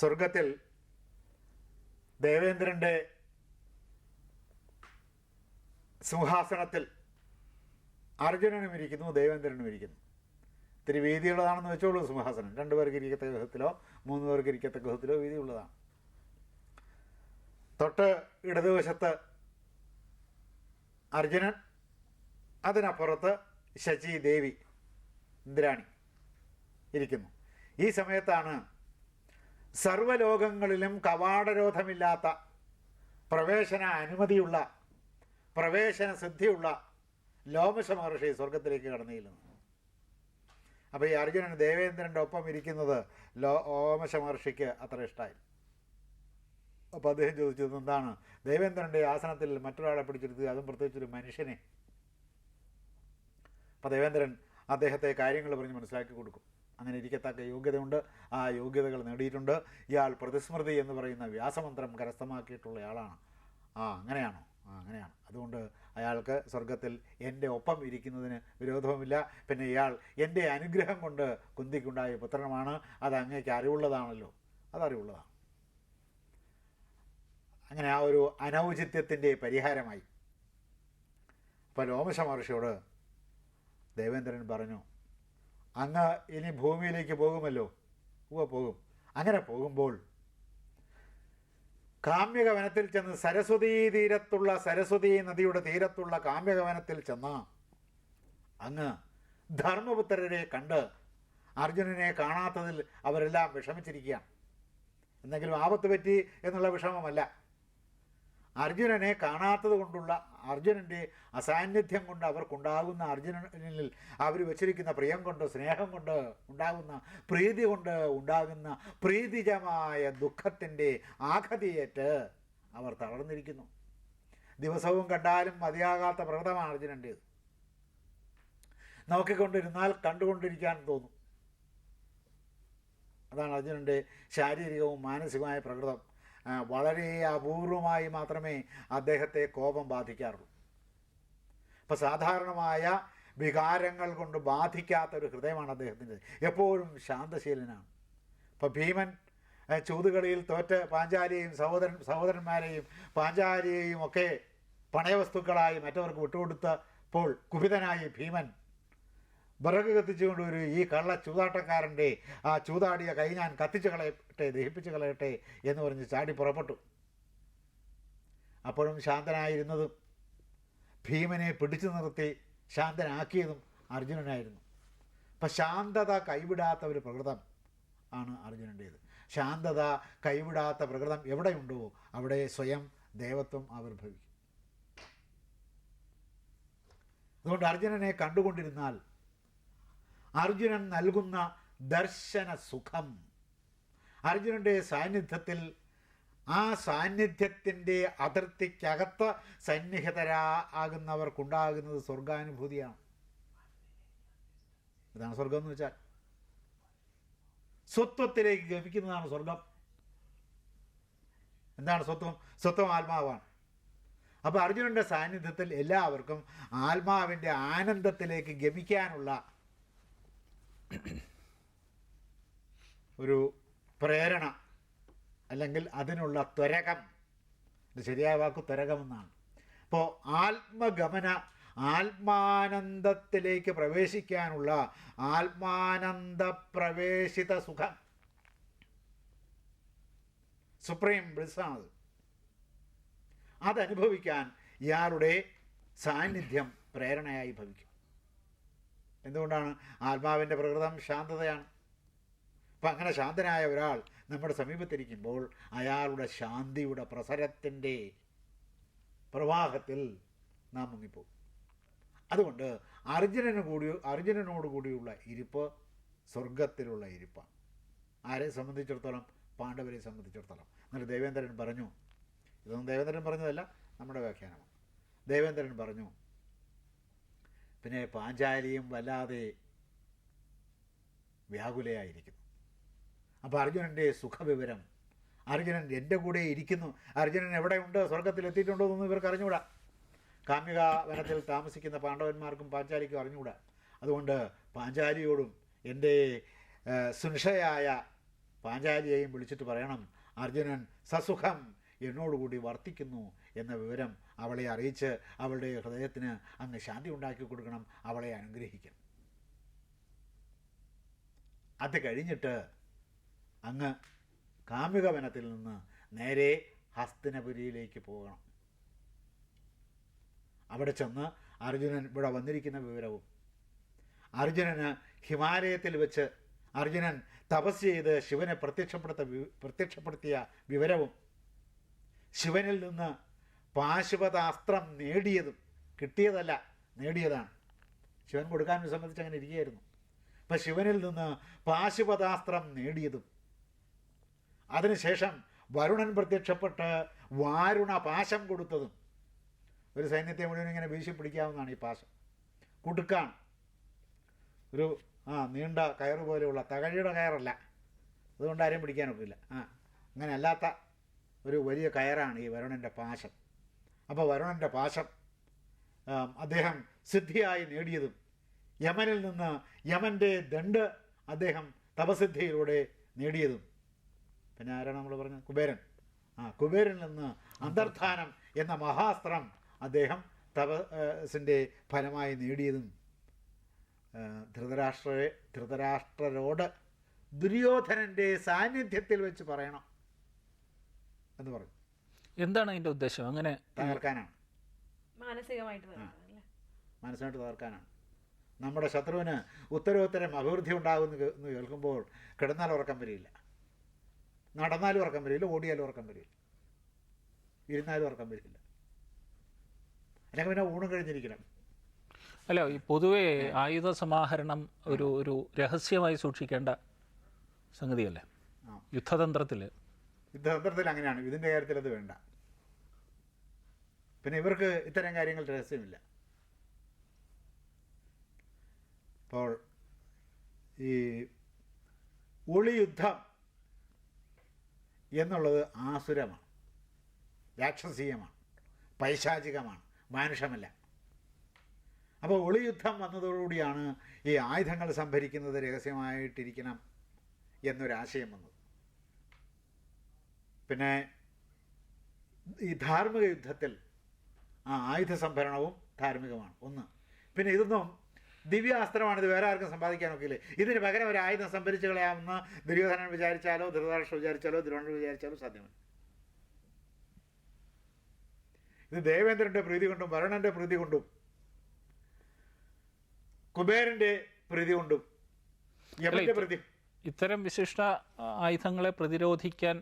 സ്വർഗത്തിൽ ദേവേന്ദ്രന്റെ സിംഹാസനത്തിൽ അർജുനനും ഇരിക്കുന്നു ദേവേന്ദ്രനും ഇരിക്കുന്നു. ഇത്തിരി വീതിയുള്ളതാണെന്ന് വെച്ചോളൂ സിംഹാസനം. രണ്ടു പേർക്ക് ഇരിക്കത്തക്ക വിധത്തിലോ മൂന്ന് പേർക്ക് ഇരിക്കത്തക്ക വിധത്തിലോ വീതിയുള്ളതാണ് തൊട്ട് ഇടതുവശത്ത് അർജുനൻ അതിനപ്പുറത്ത് ശചി ദേവി ഇന്ദ്രാണി ഇരിക്കുന്നു. ഈ സമയത്താണ് സർവലോകങ്ങളിലും കവാടരോധമില്ലാത്ത പ്രവേശന അനുമതിയുള്ള പ്രവേശന സിദ്ധിയുള്ള ലോമശ മഹർഷി സ്വർഗത്തിലേക്ക് കടന്നു ചെല്ലുന്നു അപ്പോൾ ഈ അർജുനൻ ദേവേന്ദ്രന്റെ ഒപ്പം ഇരിക്കുന്നത് ലോ ഓമശ മഹർഷിക്ക് അത്ര ഇഷ്ടമായി അപ്പോൾ അദ്ദേഹം ചോദിച്ചത് എന്താണ്? ദേവേന്ദ്രന്റെ ആസനത്തിൽ മറ്റൊരാളെ പിടിച്ചെടുത്ത് അതും പ്രത്യേകിച്ചൊരു മനുഷ്യനെ. അപ്പോൾ ദേവേന്ദ്രൻ അദ്ദേഹത്തെ കാര്യങ്ങൾ പറഞ്ഞ് മനസ്സിലാക്കി കൊടുക്കും. അങ്ങനെ ഇരിക്കത്തക്ക യോഗ്യതയുണ്ട്. ആ യോഗ്യതകൾ നേടിയിട്ടുണ്ട്. ഇയാൾ പ്രതിസ്മൃതി എന്ന് പറയുന്ന വ്യാസമന്ത്രം കരസ്ഥമാക്കിയിട്ടുള്ള ആളാണ് ആ അങ്ങനെയാണോ? ആ അങ്ങനെയാണ്. അതുകൊണ്ട് അയാൾക്ക് സ്വർഗത്തിൽ എന്റെ ഒപ്പം ഇരിക്കുന്നതിന് വിരോധവുമില്ല. പിന്നെ ഇയാൾ എന്റെ അനുഗ്രഹം കൊണ്ട് കുന്തിക്കുണ്ടായ പുത്രനുമാണ്. അത് അങ്ങേക്ക് അറിവുള്ളതാണല്ലോ. അതറിവുള്ളതാണ്. അങ്ങനെ ആ ഒരു അനൗചിത്യത്തിന്റെ പരിഹാരമായി. അപ്പോൾ ലോമശ മഹർഷിയോട് ദേവേന്ദ്രൻ പറഞ്ഞു അങ്ങ് ഇനി ഭൂമിയിലേക്ക് പോകുമല്ലോ? ഉവ പോകും. അങ്ങനെ പോകുമ്പോൾ കാമ്യകവനത്തിൽ ചെന്ന് സരസ്വതി തീരത്തുള്ള സരസ്വതി നദിയുടെ തീരത്തുള്ള കാമ്യകവനത്തിൽ ചെന്ന അങ്ങ് ധർമ്മപുത്രരെ കണ്ട് അർജുനനെ കാണാത്തതിൽ അവരെല്ലാം വിഷമിച്ചിരിക്കുകയാണ്. എന്തെങ്കിലും ആപത്ത് പറ്റി എന്നുള്ള വിഷമമല്ല. അർജുനനെ കാണാത്തത് കൊണ്ടുള്ള അർജുനന്റെ അസാന്നിധ്യം കൊണ്ട് അവർക്കുണ്ടാകുന്ന അർജുനനിൽ അവർ വച്ചിരിക്കുന്ന പ്രിയം കൊണ്ട് സ്നേഹം കൊണ്ട് ഉണ്ടാകുന്ന പ്രീതി കൊണ്ട് ഉണ്ടാകുന്ന പ്രീതിജമായ ദുഃഖത്തിന്റെ ആഘതിയേറ്റ് അവർ തളർന്നിരിക്കുന്നു. ദിവസവും കണ്ടാലും മതിയാകാത്ത പ്രകൃതമാണ് അർജുനന്റേത്. നോക്കിക്കൊണ്ടിരുന്നാൽ കണ്ടുകൊണ്ടിരിക്കാൻ തോന്നും. അതാണ് അർജുനന്റെ ശാരീരികവും മാനസികവുമായ പ്രകൃതം. വളരെ അപൂർവമായി മാത്രമേ അദ്ദേഹത്തെ കോപം ബാധിക്കാറുള്ളൂ. അപ്പം സാധാരണമായ വികാരങ്ങൾ കൊണ്ട് ബാധിക്കാത്ത ഒരു ഹൃദയമാണ് അദ്ദേഹത്തിന്റെ എപ്പോഴും ശാന്തശീലനാണ്. ഇപ്പോൾ ഭീമൻ ചൂതുകളിയിൽ തോറ്റ് പാഞ്ചാലിയെയും സഹോദരൻ സഹോദരന്മാരെയും പാഞ്ചാലിയെയും ഒക്കെ പണയവസ്തുക്കളായി മറ്റവർക്ക് വിട്ടുകൊടുത്തപ്പോൾ കുപിതനായി ഭീമൻ വിറക് കത്തിച്ചുകൊണ്ട് ഒരു ഈ കള്ള ചൂതാട്ടക്കാരന്റെ ആ ചൂതാടിയ കൈ ഞാൻ കത്തിച്ച് കളയട്ടെ ദഹിപ്പിച്ച് കളയട്ടെ എന്ന് പറഞ്ഞ് ചാടി പുറപ്പെട്ടു. അപ്പോഴും ശാന്തനായിരുന്നതും ഭീമനെ പിടിച്ചു നിർത്തി ശാന്തനാക്കിയതും അർജുനനായിരുന്നു. അപ്പം ശാന്തത കൈവിടാത്ത ഒരു പ്രകൃതം ആണ് അർജുനന്റേത്. ശാന്തത കൈവിടാത്ത പ്രകൃതം എവിടെയുണ്ടോ അവിടെ സ്വയം ദേവത്വം ആവിർഭവിക്കും. അതുകൊണ്ട് അർജുനനെ കണ്ടുകൊണ്ടിരുന്നാൽ അർജുനൻ നൽകുന്ന ദർശന സുഖം അർജുനന്റെ സാന്നിധ്യത്തിൽ ആ സാന്നിധ്യത്തിന്റെ അതിർത്തിക്കകത്ത് സന്നിഹിതരാ ആകുന്നവർക്കുണ്ടാകുന്നത് സ്വർഗാനുഭൂതിയാണ്. ഇതാണ് സ്വർഗം എന്ന് വെച്ചാൽ. സ്വത്വത്തിലേക്ക് ഗമിക്കുന്നതാണ് സ്വർഗം. എന്താണ് സ്വത്വം? സ്വത്വം ആത്മാവാണ്. അപ്പോൾ അർജുനന്റെ സാന്നിധ്യത്തിൽ എല്ലാവർക്കും ആത്മാവിന്റെ ആനന്ദത്തിലേക്ക് ഗമിക്കാനുള്ള ഒരു പ്രേരണ അല്ലെങ്കിൽ അതിനുള്ള ത്വരകം. ഇത് ശരിയായ വാക്ക് ത്വരകമെന്നാണ്. അപ്പോൾ ആത്മഗമന ആത്മാനന്ദത്തിലേക്ക് പ്രവേശിക്കാനുള്ള ആത്മാനന്ദ പ്രവേശിത സുഖം. സുപ്രീം അത് അതനുഭവിക്കാൻ ഇയാളുടെ സാന്നിധ്യം പ്രേരണയായി ഭവിക്കും. എന്തുകൊണ്ടാണ്? ആത്മാവിന്റെ പ്രകൃതം ശാന്തതയാണ്. അപ്പം അങ്ങനെ ശാന്തനായ ഒരാൾ നമ്മുടെ സമീപത്തിരിക്കുമ്പോൾ അയാളുടെ ശാന്തിയുടെ പ്രസരത്തിന്റെ പ്രവാഹത്തിൽ നാം മുങ്ങിപ്പോകും. അതുകൊണ്ട് അർജുനന് കൂടി അർജുനനോട് കൂടിയുള്ള ഇരിപ്പ് സ്വർഗത്തിലുള്ള ഇരിപ്പാണ്. ആരെ സംബന്ധിച്ചിടത്തോളം? പാണ്ഡവരെ സംബന്ധിച്ചിടത്തോളം. എന്നിട്ട് ദേവേന്ദ്രൻ പറഞ്ഞു ഇതൊന്നും ദേവേന്ദ്രൻ പറഞ്ഞതല്ല നമ്മുടെ വ്യാഖ്യാനമാണ്. ദേവേന്ദ്രൻ പറഞ്ഞു പിന്നെ പാഞ്ചാലിയും വല്ലാതെ വ്യാകുലയായിരിക്കുന്നു. അപ്പോൾ അർജുനന്റെ സുഖവിവരം. അർജുനൻ എന്റെ കൂടെ ഇരിക്കുന്നു. അർജുനൻ എവിടെയുണ്ട് സ്വർഗത്തിൽ എത്തിയിട്ടുണ്ടോ എന്നൊന്നും ഇവർക്ക് അറിഞ്ഞുകൂടാ. കാമ്യക വനത്തിൽ താമസിക്കുന്ന പാണ്ഡവന്മാർക്കും പാഞ്ചാലിക്കും അറിഞ്ഞുകൂടാ. അതുകൊണ്ട് പാഞ്ചാലിയോടും എന്റെ സുനിഷയായ പാഞ്ചാലിയെയും വിളിച്ചിട്ട് പറയണം അർജുനൻ സസുഖം എന്നോടുകൂടി വർത്തിക്കുന്നു എന്ന വിവരം അവളെ അറിയിച്ച് അവളുടെ ഹൃദയത്തിന് അങ്ങ് ശാന്തി ഉണ്ടാക്കി കൊടുക്കണം അവളെ അനുഗ്രഹിക്കണം അത് കഴിഞ്ഞിട്ട് അങ്ങ് കാമിക വനത്തിൽ നിന്ന് നേരെ ഹസ്തിനപുരിയിലേക്ക് പോകണം. അവിടെ ചെന്ന് അർജുനൻ ഇവിടെ വന്നിരിക്കുന്ന വിവരവും. അർജുനന് ഹിമാലയത്തിൽ വെച്ച് അർജുനൻ തപസ് ചെയ്ത് ശിവനെ പ്രത്യക്ഷപ്പെടുത്ത പ്രത്യക്ഷപ്പെടുത്തിയ വിവരവും ശിവനിൽ നിന്ന് പാശുപതാസ്ത്രം നേടിയതും കിട്ടിയതല്ല നേടിയതാണ്. ശിവൻ കൊടുക്കാൻ സംബന്ധിച്ച് അങ്ങനെ ഇരിക്കുകയായിരുന്നു. അപ്പം ശിവനിൽ നിന്ന് പാശുപതാസ്ത്രം നേടിയതും അതിനുശേഷം വരുണൻ പ്രത്യക്ഷപ്പെട്ട് വാരുണ പാശം കൊടുത്തതും ഒരു സൈന്യത്തെ മുഴുവൻ ഇങ്ങനെ വീശി പിടിക്കാവുന്നതാണ് ഈ പാശം. കുടുക്കാണ് ഒരു ആ നീണ്ട കയറ് പോലെയുള്ള തകഴിയുടെ കയറല്ല. അതുകൊണ്ട് ആരെയും പിടിക്കാനൊക്കില്ല ആ അങ്ങനെ അല്ലാത്ത ഒരു വലിയ കയറാണ് ഈ വരുണന്റെ പാശം. അപ്പോൾ വരുണന്റെ പാശം അദ്ദേഹം സിദ്ധിയായി നേടിയതും യമനിൽ നിന്ന് യമന്റെ ദണ്ട് അദ്ദേഹം തപസിദ്ധിയിലൂടെ നേടിയതും പിന്നെ ആരാണ് നമ്മൾ പറഞ്ഞത് കുബേരൻ. ആ കുബേരൻ നിന്ന് അന്തർധാനം എന്ന മഹാസ്ത്രം അദ്ദേഹം തപസിന്റെ ഫലമായി നേടിയതും ധൃതരാഷ്ട്ര ധൃതരാഷ്ട്രരോട് ദുര്യോധനന്റെ സാന്നിധ്യത്തിൽ വെച്ച് പറയണം എന്ന് പറഞ്ഞു. എന്താണ് അതിന്റെ ഉദ്ദേശം? അങ്ങനെ തകർക്കാനാണ്. മാനസികമായിട്ട് തകർക്കാനാണ്. നമ്മുടെ ശത്രുവിന് ഉത്തരോത്തരം അഭിവൃദ്ധി ഉണ്ടാകുമെന്ന് എന്ന് കേൾക്കുമ്പോൾ കിടന്നാൽ ഉറക്കം വരില്ല നടന്നാലും ഉറക്കം വരില്ല ഓടിയാലും ഉറക്കം വരില്ല. ഇരുന്നാലും ഉറക്കം വരില്ല. അല്ലെങ്കിൽ പിന്നെ ഊണ് കഴിഞ്ഞിരിക്കണം. അല്ല ഈ പൊതുവേ ആയുധ സമാഹരണം ഒരു ഒരു രഹസ്യമായി സൂക്ഷിക്കേണ്ട സംഗതിയല്ലേ? യുദ്ധതന്ത്രത്തിൽ യുദ്ധതന്ത്രത്തിൽ അങ്ങനെയാണ്. ഇതിന്റെ കാര്യത്തിൽ അത് വേണ്ട. പിന്നെ ഇവർക്ക് ഇത്തരം കാര്യങ്ങൾ രഹസ്യമില്ല. അപ്പോൾ ഈ ഒളിയുദ്ധം എന്നുള്ളത് ആസുരമാണ് രാക്ഷസീയമാണ് പൈശാചികമാണ് മാനുഷമല്ല. അപ്പോൾ ഒളിയുദ്ധം വന്നതോടുകൂടിയാണ് ഈ ആയുധങ്ങൾ സംഭരിക്കുന്നത് രഹസ്യമായിട്ടിരിക്കണം എന്നൊരാശയം വന്നത്. പിന്നെ ഈ ധാർമ്മിക യുദ്ധത്തിൽ ആ ആയുധ സംഭരണവും ധാർമ്മികമാണ്. ഒന്ന്. പിന്നെ ഇതൊന്നും ദിവ്യാസ്ത്രമാണ് ഇത് വേറെ ആർക്കും സമ്പാദിക്കാൻ ഒക്കില്ലേ ഇതിന് പകരം ഒരു ആയുധം സംഭരിച്ചു കളയാമെന്ന് ദുര്യോധനൻ വിചാരിച്ചാലോ ധൃതരാഷ്ട്രം വിചാരിച്ചാലോ ദ്രോണൻ വിചാരിച്ചാലോ സാധ്യമല്ല. ഇത് ദേവേന്ദ്രന്റെ പ്രീതി കൊണ്ടും വരുണന്റെ പ്രീതി കൊണ്ടും കുബേരന്റെ പ്രീതി കൊണ്ടും യമന്റെ പ്രീതി. ഇത്തരം വിശിഷ്ട ആയുധങ്ങളെ പ്രതിരോധിക്കാൻ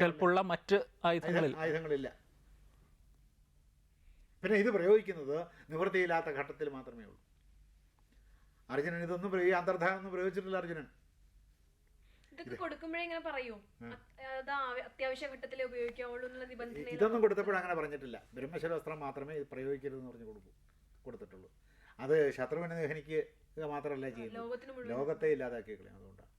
കെൽപ്പുള്ള മറ്റ് ആയുധങ്ങളിൽ ആയുധങ്ങളില്ല. പിന്നെ ഇത് പ്രയോഗിക്കുന്നത് നിവൃത്തിയില്ലാത്ത ഘട്ടത്തിൽ മാത്രമേ ഉള്ളൂ. അർജുനൻ ഇതൊന്നും ഈ അന്തർധാനം ഒന്നും പ്രയോഗിച്ചിട്ടില്ല അർജുനൻ. ഇതൊക്കെ കൊടുക്കുമ്പോഴേ ഇങ്ങനെ പറയൂ. അത്യാവശ്യ ഘട്ടത്തിലേ ഉപയോഗിക്കാവുള്ളൂ എന്നുള്ള നിബന്ധന ഇതൊന്നും കൊടുത്തപ്പോഴും അങ്ങനെ പറഞ്ഞിട്ടില്ല. ബ്രഹ്മശരവസ്ത്രം മാത്രമേ പ്രയോഗിക്കരുതെന്ന് പറഞ്ഞു കൊടുക്കൂ കൊടുത്തിട്ടുള്ളൂ. അത് ശത്രുവിനെ ദഹനിക്കുക മാത്രമല്ല ചെയ്യുന്നത്. ലോകത്തെ ഇല്ലാതാക്കി കളയും അതുകൊണ്ടാണ്.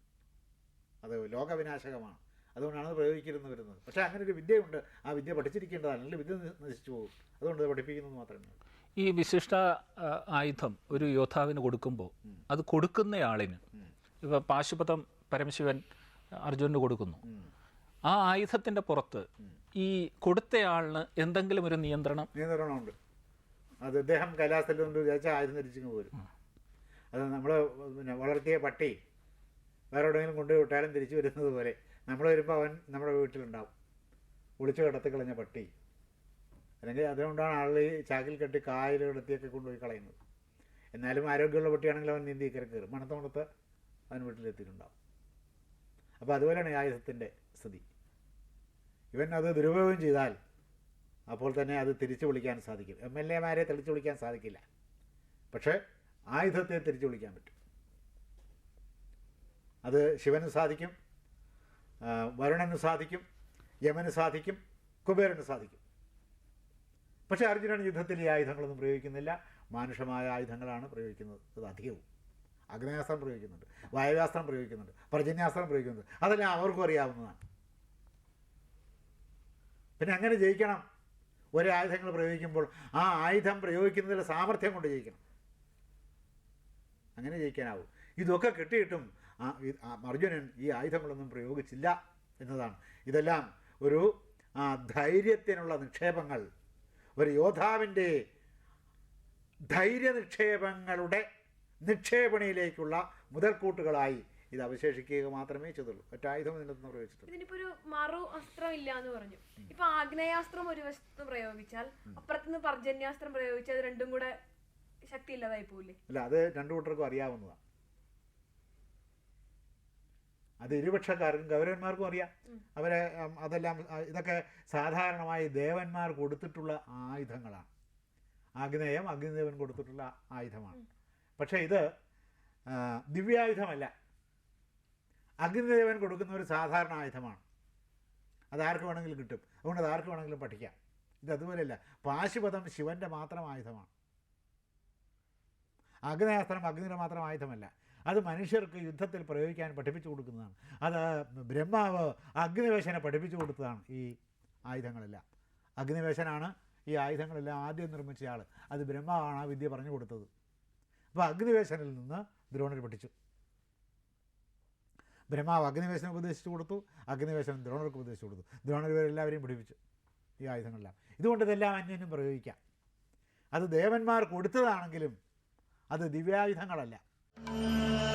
അത് ലോകവിനാശകമാണ്. അതുകൊണ്ടാണ് അത് പ്രയോഗിക്കരുതെന്ന് വരുന്നത്. പക്ഷേ അങ്ങനെ ഒരു വിദ്യയുണ്ട്. ആ വിദ്യ പഠിച്ചിരിക്കേണ്ടതാണ്. അല്ലെങ്കിൽ വിദ്യ നശിച്ചു പോകും. അതുകൊണ്ട് അത് പഠിപ്പിക്കുന്നത് മാത്രമേ ഉള്ളൂ. ഈ വിശിഷ്ട ആയുധം ഒരു യോദ്ധാവിന് കൊടുക്കുമ്പോൾ അത് കൊടുക്കുന്നയാളിന് ഇപ്പം പാശുപതം പരമശിവൻ അർജുനന് കൊടുക്കുന്നു. ആ ആയുധത്തിന്റെ പുറത്ത് ഈ കൊടുത്തയാളിന് എന്തെങ്കിലും ഒരു നിയന്ത്രണം? നിയന്ത്രണമുണ്ട്. അത് അദ്ദേഹം കൈലാസത്തിൽ കൊണ്ട് ആയുധം ധരിച്ചിങ്ങ് പോരും. അത് നമ്മൾ പിന്നെ വളർത്തിയ പട്ടി വേറെ എവിടെയെങ്കിലും കൊണ്ടുപോയി വിട്ടാലും തിരിച്ചു വരുന്നത് പോലെ നമ്മൾ വരുമ്പോൾ അവൻ നമ്മുടെ വീട്ടിലുണ്ടാവും. ഒളിച്ചു കിടത്തി കളഞ്ഞ പട്ടി. അല്ലെങ്കിൽ അതുകൊണ്ടാണ് ആൾ ഈ ചാക്കിൽ കെട്ടി കായൽ കിടത്തിയൊക്കെ കൊണ്ടുപോയി കളയുന്നത്. എന്നാലും ആരോഗ്യമുള്ള പട്ടിയാണെങ്കിൽ അവൻ നീന്തി കയറി കയറും. മണത്തോണത്ത് അവൻ വീട്ടിലെത്തിയിട്ടുണ്ടാവും. അപ്പോൾ അതുപോലെയാണ് ആയുധത്തിന്റെ സ്ഥിതി. ഇവൻ അത് ദുരുപയോഗം ചെയ്താൽ അപ്പോൾ തന്നെ അത് തിരിച്ചു വിളിക്കാൻ സാധിക്കും. എം എൽ എമാരെ തിരിച്ചു വിളിക്കാൻ സാധിക്കില്ല. പക്ഷേ ആയുധത്തെ തിരിച്ചു വിളിക്കാൻ പറ്റും. അത് ശിവന് സാധിക്കും വരുണന് സാധിക്കും യമന് സാധിക്കും കുബേരന് സാധിക്കും. പക്ഷേ അർജുനൻ യുദ്ധത്തിൽ ഈ ആയുധങ്ങളൊന്നും പ്രയോഗിക്കുന്നില്ല. മാനുഷമായ ആയുധങ്ങളാണ് പ്രയോഗിക്കുന്നത്. അധികവും. അഗ്നയാസ്ത്രം പ്രയോഗിക്കുന്നുണ്ട്. വായുവാസ്ത്രം പ്രയോഗിക്കുന്നുണ്ട്. പർജന്യാസ്ത്രം പ്രയോഗിക്കുന്നുണ്ട്. അതെല്ലാം അവർക്കും അറിയാവുന്നതാണ്. പിന്നെ അങ്ങനെ ജയിക്കണം. ഒരേ ആയുധങ്ങൾ പ്രയോഗിക്കുമ്പോൾ ആ ആയുധം പ്രയോഗിക്കുന്നതിലെ സാമർഥ്യം കൊണ്ട് ജയിക്കണം. അങ്ങനെ ജയിക്കാനാവും. ഇതൊക്കെ കിട്ടിയിട്ടും അർജുനൻ ഈ ആയുധങ്ങളൊന്നും പ്രയോഗിച്ചില്ല എന്നതാണ്. ഇതെല്ലാം ഒരു ധൈര്യത്തിനുള്ള നിക്ഷേപങ്ങൾ ഒരു യോദ്ധാവിന്റെ ധൈര്യ നിക്ഷേപങ്ങളുടെ നിക്ഷേപണിയിലേക്കുള്ള മുതൽക്കൂട്ടുകളായി ഇത് അവശേഷിക്കുക മാത്രമേ ചെയ്തുള്ളൂ. ഒറ്റായുധം ഇതിനകത്ത് പ്രയോഗിച്ചിട്ടുള്ളൂ. ഇതിനിപ്പോ ഒരു മറു അസ്ത്രം ഇല്ല എന്ന് പറഞ്ഞു ഇപ്പൊ ആഗ്നേയാസ്ത്രം ഒരു വശത്ത് പ്രയോഗിച്ചാൽ അപ്പുറത്തുനിന്ന് പർജന്യാസ്ത്രം പ്രയോഗിച്ചാൽ അത് രണ്ടും കൂടെ ശക്തി ഇല്ലാതായി പോവില്ലേ? അല്ല അത് രണ്ടു കൂട്ടർക്കും അറിയാവുന്നതാണ്. അത് ഇരുപക്ഷക്കാർക്കും ഗൗരവന്മാർക്കും അറിയാം. അവരെ അതെല്ലാം ഇതൊക്കെ സാധാരണമായി ദേവന്മാർ കൊടുത്തിട്ടുള്ള ആയുധങ്ങളാണ്. ആഗ്നേയം അഗ്നിദേവൻ കൊടുത്തിട്ടുള്ള ആയുധമാണ്. പക്ഷേ ഇത് ദിവ്യായുധമല്ല. അഗ്നിദേവൻ കൊടുക്കുന്ന ഒരു സാധാരണ ആയുധമാണ്. അത് ആർക്ക് വേണമെങ്കിലും കിട്ടും. അതുകൊണ്ട് അത് ആർക്ക് വേണമെങ്കിലും പഠിക്കാം. ഇത് അതുപോലെയല്ല പാശുപതം ശിവന്റെ മാത്രം ആയുധമാണ്. അഗ്നേയാസ്ത്രം അഗ്നിയുടെ മാത്രം ആയുധമല്ല. അത് മനുഷ്യർക്ക് യുദ്ധത്തിൽ പ്രയോഗിക്കാൻ പഠിപ്പിച്ചു കൊടുക്കുന്നതാണ്. അത് ബ്രഹ്മാവ് അഗ്നിവേശനെ പഠിപ്പിച്ചു കൊടുത്തതാണ് ഈ ആയുധങ്ങളെല്ലാം. അഗ്നിവേശനാണ് ഈ ആയുധങ്ങളെല്ലാം ആദ്യം നിർമ്മിച്ചയാൾ അത് ബ്രഹ്മാവാണ് ആ വിദ്യ പറഞ്ഞു കൊടുത്തത്. അപ്പോൾ അഗ്നിവേശനിൽ നിന്ന് ദ്രോണർ പഠിച്ചു. ബ്രഹ്മാവ് അഗ്നിവേശനം ഉപദേശിച്ചു കൊടുത്തു. അഗ്നിവേശനം ദ്രോണർക്ക് ഉപദേശിച്ചു കൊടുത്തു. ദ്രോണർ ഇവരെല്ലാവരെയും പഠിപ്പിച്ചു ഈ ആയുധങ്ങളെല്ലാം. ഇതുകൊണ്ട് ഇതെല്ലാം അന്യനും പ്രയോഗിക്കാം. അത് ദേവന്മാർ കൊടുത്തതാണെങ്കിലും അത് ദിവ്യായുധങ്ങളല്ല. Música